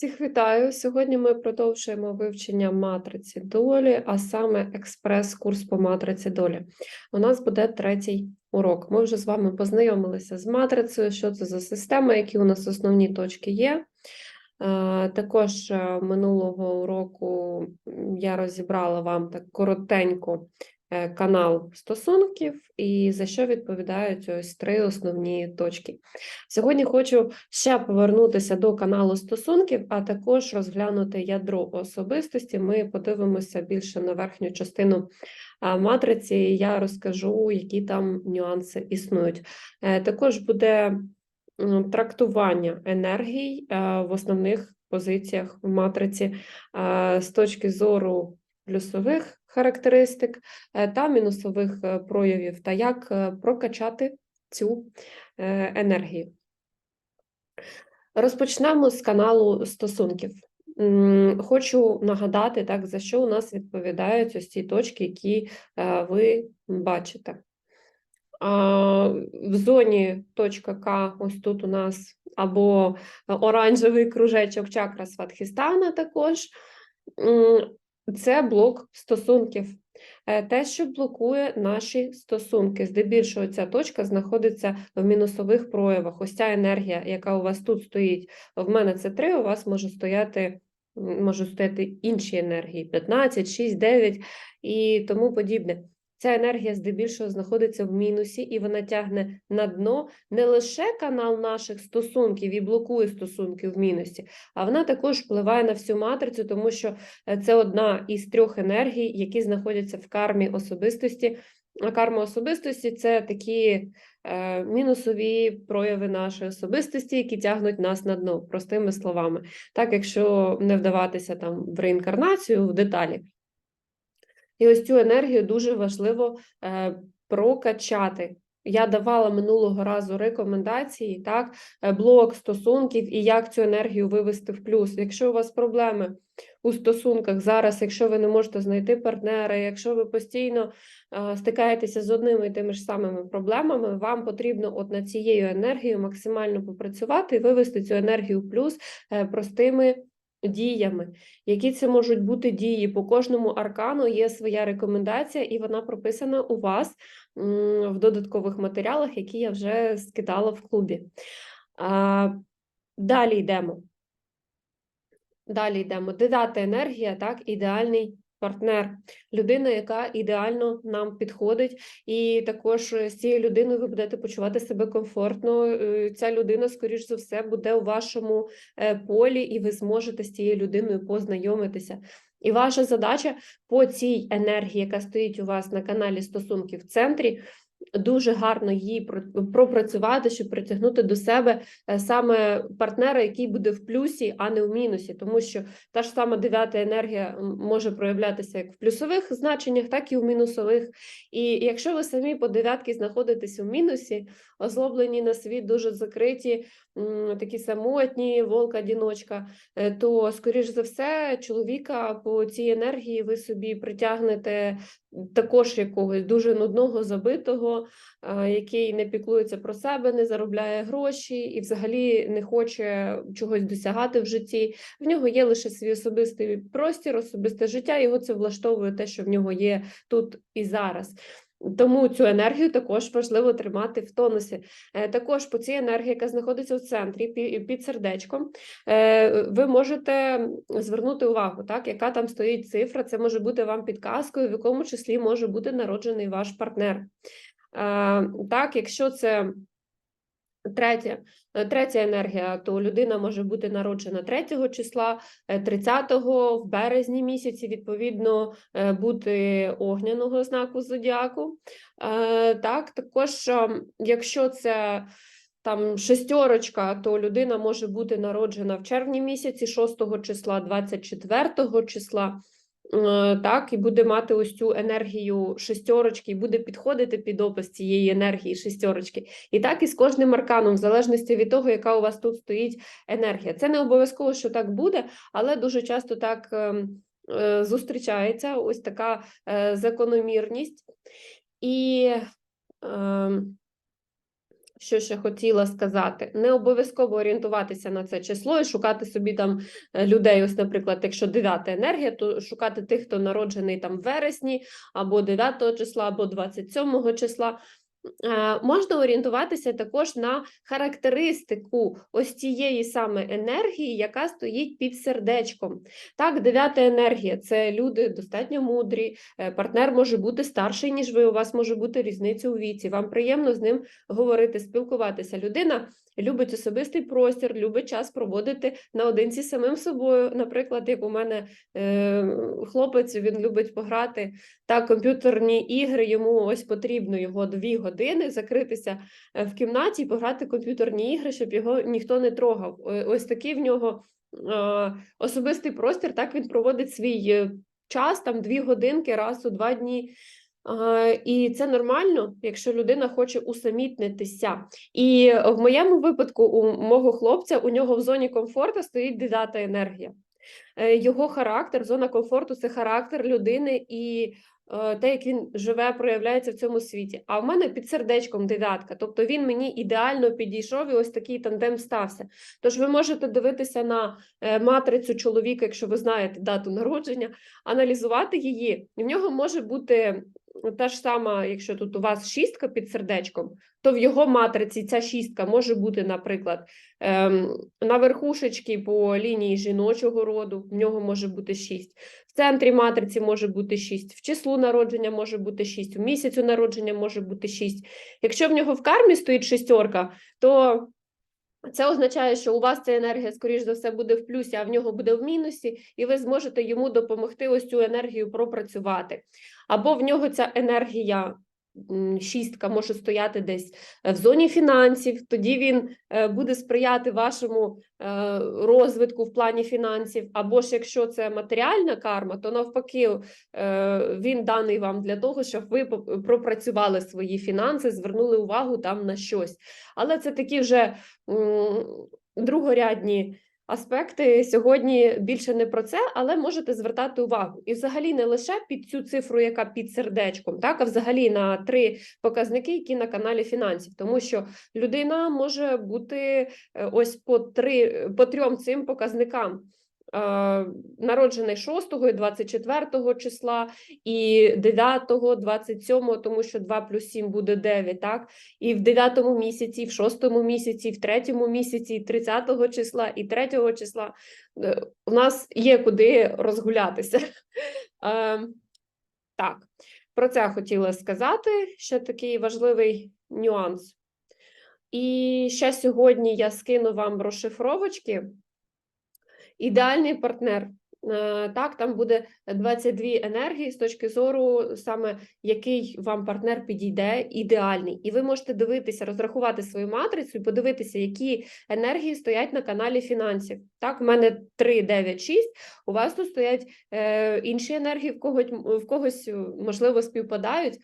Всіх вітаю! Сьогодні ми продовжуємо вивчення матриці долі, а саме експрес-курс по матриці долі. У нас буде третій урок. Ми вже з вами познайомилися з матрицею, що це за система, які у нас основні точки є. Е, Також е, минулого уроку я розібрала вам так коротенько канал стосунків і за що відповідають ось три основні точки. Сьогодні хочу ще повернутися до каналу стосунків, а також розглянути ядро особистості. Ми подивимося більше на верхню частину матриці. і Я розкажу, які там нюанси існують. Е, Також буде трактування енергій е, в основних позиціях в матриці е, з точки зору плюсових характеристик е, та мінусових е, проявів, та як е, прокачати цю енергію. Розпочнемо з каналу стосунків. Хочу нагадати, так, за що у нас відповідають ось ці точки, які ви бачите. В зоні точка К, ось тут у нас або оранжевий кружечок чакра Сватхістана також. Це блок стосунків. Е, Те, що блокує наші стосунки. Здебільшого ця точка знаходиться в мінусових проявах. Ось ця енергія, яка у вас тут стоїть, в мене це 3, у вас може стояти, можуть стояти інші енергії 15, 6, 9 і тому подібне. Ця енергія здебільшого знаходиться в мінусі, і вона тягне на дно не лише канал наших стосунків і блокує стосунки в мінусі, а вона також впливає на всю матрицю, тому що е, це одна із трьох енергій, які знаходяться в кармі особистості. А карма особистості це такі е, мінусові прояви нашої особистості, які тягнуть нас на дно, простими словами. Так, якщо не вдаватися там в реінкарнацію, в деталі. І ось цю енергію дуже важливо е, прокачати. Я давала минулого разу рекомендації, так, е, блок стосунків і як цю енергію вивести в плюс. Якщо у вас проблеми у стосунках зараз, якщо ви не можете знайти партнера, якщо ви постійно е, стикаєтеся з одними і тими ж самими проблемами, вам потрібно от над цією енергією максимально попрацювати і вивести цю енергію в плюс простими діями. Які це можуть бути дії? По кожному аркану є своя рекомендація, і вона прописана у вас в додаткових матеріалах, які я вже скидала в клубі. Далі йдемо. Далі йдемо. Дедата енергія, так, ідеальний партнер, людина, яка ідеально нам підходить, і також е, з цією людиною ви будете почувати себе комфортно. Е, Ця людина, скоріш за все, буде у вашому е, полі, і ви зможете з цією людиною познайомитися. І ваша задача по цій енергії, яка стоїть у вас на каналі стосунки в центрі, дуже гарно її пропрацювати, щоб притягнути до себе е, саме партнера, який буде в плюсі, а не в мінусі, тому що та ж сама дев'ята енергія може проявлятися як в плюсових значеннях, так і в мінусових. І якщо ви самі по дев'ятки знаходитесь у мінусі, озлоблені на світ, дуже закриті, такі самотні, волк-одіночка, е, то, скоріш за все, чоловіка по цій енергії ви собі притягнете також якогось дуже нудного, забитого, який не піклується про себе, не заробляє гроші і взагалі не хоче чогось досягати в житті. В нього є лише свій особистий простір, особисте життя, його це влаштовує те, що в нього є тут і зараз. Тому цю енергію також важливо тримати в тонусі. Е, Також по цій енергії, яка знаходиться в центрі під сердечком, е, ви можете звернути увагу, так, яка там стоїть цифра. Це може бути вам підказкою, в якому числі може бути народжений ваш партнер. Е, Так, якщо це Третя, е, третя енергія, то людина може бути народжена 3 числа, е, 30-го в березні місяці, відповідно, е, бути огняного знаку зодіаку. Е, Так, також, якщо це там шестерочка, то людина може бути народжена в червні місяці, 6 числа, 24 числа. Е, Так, і буде мати ось цю енергію шестерочки, і буде підходити під опис цієї енергії шестерочки. І так і з кожним арканом, в залежності від того, яка у вас тут стоїть енергія. Це не обов'язково, що так буде, але дуже часто так ем, е, зустрічається ось така е, закономірність. І ем, Що ще хотіла сказати, не обов'язково орієнтуватися на це число і шукати собі там е, людей. Ось, наприклад, якщо 9 енергія, то шукати тих, хто народжений там в вересні, або 9 числа, або 27 числа. Е, Можна орієнтуватися також на характеристику ось цієї саме енергії, яка стоїть під сердечком. Так, дев'ята енергія це люди достатньо мудрі, е, партнер може бути старший, ніж ви, у вас може бути різниця у віці. Вам приємно з ним говорити, спілкуватися. Людина любить особистий простір, любить час проводити наодинці з самим собою. Наприклад, як у мене е, хлопець, він любить пограти та комп'ютерні ігри. Йому ось потрібно його дві години закритися е, в кімнаті і пограти комп'ютерні ігри, щоб його ніхто не трогав. Ось такий в нього е, особистий простір. Так він проводить свій е, час, там дві годинки раз у два дні. Е, І це нормально, якщо людина хоче усамітнитися. І в моєму випадку, у мого хлопця, у нього в зоні комфорту стоїть дев'ята енергія. Е, Його характер, зона комфорту це характер людини і е, те, як він живе, проявляється в цьому світі. А в мене під сердечком дев'ятка, тобто він мені ідеально підійшов, і ось такий тандем стався. Тож ви можете дивитися на е, матрицю чоловіка, якщо ви знаєте дату народження, аналізувати її. І в нього може бути та ж сама, якщо тут у вас шістка під сердечком, то в його матриці ця шістка може бути, наприклад, ем, на верхушечці по лінії жіночого роду, в нього може бути 6. В центрі матриці може бути 6, в числу народження може бути 6, у місяцю народження може бути 6. Якщо в нього в кармі стоїть шестерка, то це означає, що у вас ця енергія, скоріш за все, буде в плюсі, а в нього буде в мінусі, і ви зможете йому допомогти ось цю енергію пропрацювати. Або в нього ця енергія. Шістка може стояти десь е, в зоні фінансів, тоді він е, буде сприяти вашому е, розвитку в плані фінансів. Або ж якщо це матеріальна карма, то навпаки він даний вам для того, щоб ви пропрацювали свої фінанси, звернули увагу там на щось. Але це такі вже другорядні аспекти. Сьогодні більше не про це, але можете звертати увагу. І взагалі не лише під цю цифру, яка під сердечком, так, а взагалі на три показники, які на каналі фінансів. Тому що людина може бути е, ось по три по трьом цим показникам. Е, Народжений 6 і 24 числа, і 9, 27, тому що 2 плюс 7 буде 9, так? І в 9 місяці, в 6 місяці, і в 3 місяці, і 30 числа, і 3 числа. Е, У нас є куди розгулятися. Е, Так, про це хотіла сказати. Ще такий важливий нюанс. І ще сьогодні я скину вам розшифровочки. Ідеальний партнер. Е, Так, там буде 22 енергії з точки зору, саме який вам партнер підійде ідеальний. І ви можете дивитися, розрахувати свою матрицю і подивитися, які енергії стоять на каналі фінансів. Так, у мене 3, 9, 6, у вас тут стоять е, інші енергії, в когось, в когось, е, можливо, співпадають.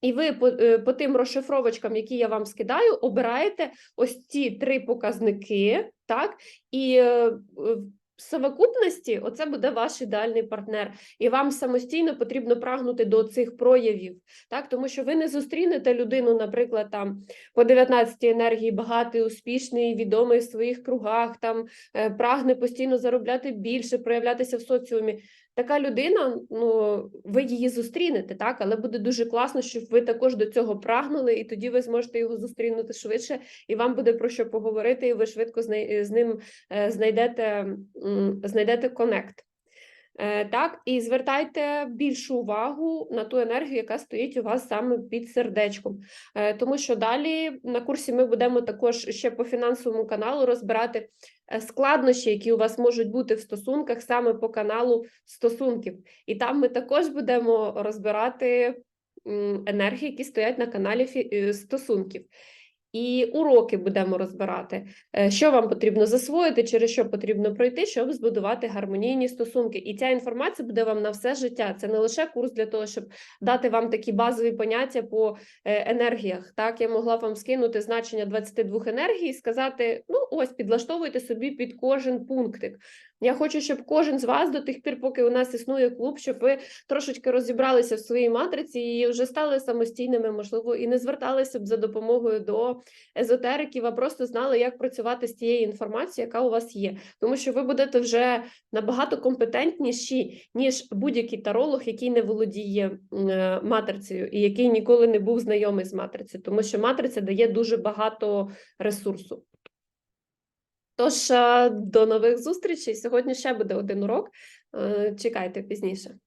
І ви по, е, по тим розшифровочкам, які я вам скидаю, обираєте ось ці три показники, так, і е, в совокупності оце буде ваш ідеальний партнер. І вам самостійно потрібно прагнути до цих проявів, так, тому що ви не зустрінете людину, наприклад, там по 19 енергії багатий, успішний, відомий в своїх кругах, там е, прагне постійно заробляти більше, проявлятися в соціумі. Така людина, ну ви її зустрінете, так, але буде дуже класно, щоб ви також до цього прагнули, і тоді ви зможете його зустрінути швидше, і вам буде про що поговорити, і ви швидко з ним е, знайдете, знайдете конект. Е, Так, і звертайте більшу увагу на ту енергію, яка стоїть у вас саме під сердечком. Е, Тому що далі на курсі ми будемо також ще по фінансовому каналу розбирати е, складнощі, які у вас можуть бути в стосунках саме по каналу стосунків. І там ми також будемо розбирати енергії, які стоять на каналі стосунків. І уроки будемо розбирати, Е, що вам потрібно засвоїти, через що потрібно пройти, щоб збудувати гармонійні стосунки. І ця інформація буде вам на все життя. Це не лише курс для того, щоб дати вам такі базові поняття по е, енергіях. Так, я могла вам скинути значення 22 енергій і сказати: ну, ось підлаштовуйте собі під кожен пунктик. Я хочу, щоб кожен з вас до тих пір, поки у нас існує клуб, щоб ви трошечки розібралися в своїй матриці і вже стали самостійними, можливо, і не зверталися б за допомогою до езотериків, а просто знали, як працювати з тією інформацією, яка у вас є. Тому що ви будете вже набагато компетентніші, ніж будь-який таролог, який не володіє е, матрицею і який ніколи не був знайомий з матрицею, тому що матриця дає дуже багато ресурсу. Тож, е, до нових зустрічей. Сьогодні ще буде один урок. Е, Чекайте пізніше.